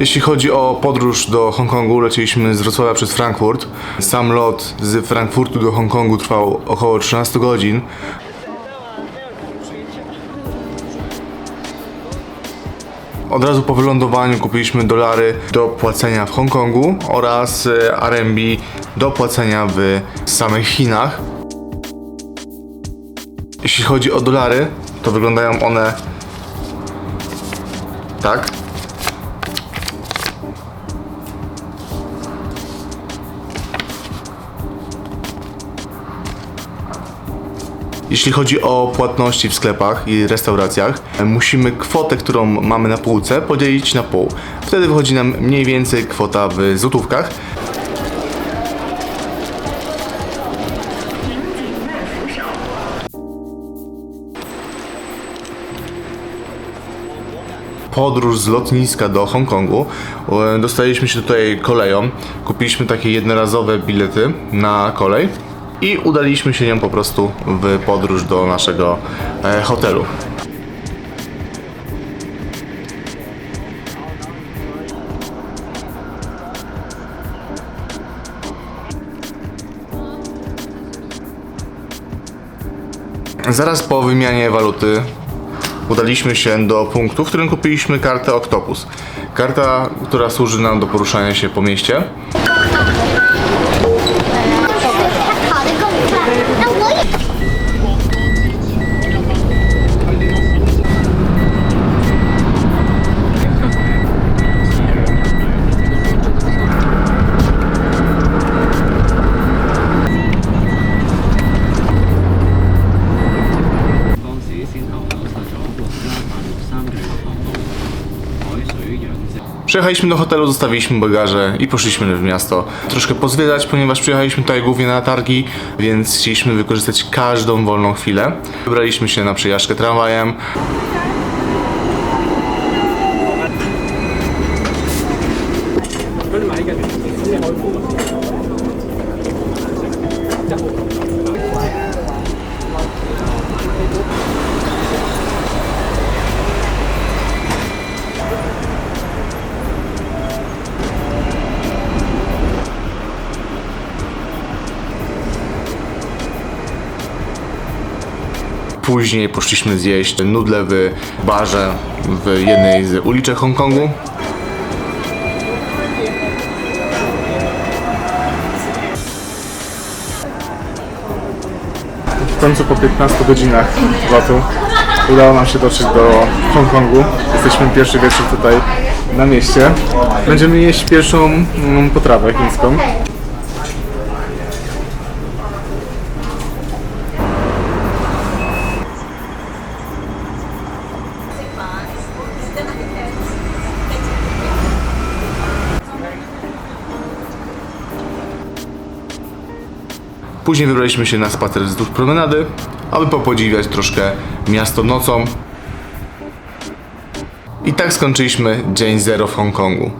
Jeśli chodzi o podróż do Hongkongu, leciliśmy z Wrocławia przez Frankfurt. Sam lot z Frankfurtu do Hongkongu trwał około 13 godzin. Od razu po wylądowaniu kupiliśmy dolary do płacenia w Hongkongu oraz e, RMB do płacenia w samych Chinach. Jeśli chodzi o dolary, to wyglądają one tak. Jeśli chodzi o płatności w sklepach i restauracjach, musimy kwotę, którą mamy na półce, podzielić na pół. Wtedy wychodzi nam mniej więcej kwota w złotówkach. podróż z lotniska do Hongkongu. E, Dostaliśmy się tutaj koleją. Kupiliśmy takie jednorazowe bilety na kolej i udaliśmy się nią po prostu w podróż do naszego e, hotelu. Zaraz po wymianie waluty udaliśmy się do punktu, w którym kupiliśmy kartę Octopus. Karta, która służy nam do poruszania się po mieście. Przyjechaliśmy do hotelu, zostawiliśmy bagaże i poszliśmy w miasto. Troszkę pozwiedzać, ponieważ przyjechaliśmy tutaj głównie na targi, więc chcieliśmy wykorzystać każdą wolną chwilę. Wybraliśmy się na przejażdżkę tramwajem. Później poszliśmy zjeść nudle w barze w jednej z uliczek Hongkongu. W końcu po 15 godzinach lotu udało nam się dotrzeć do Hongkongu. Jesteśmy pierwszy wieczór tutaj na mieście. Będziemy jeść pierwszą mm, potrawę chińską. Później wybraliśmy się na spacer wzdłuż promenady, aby popodziwiać troszkę miasto nocą. I tak skończyliśmy dzień zero w Hongkongu.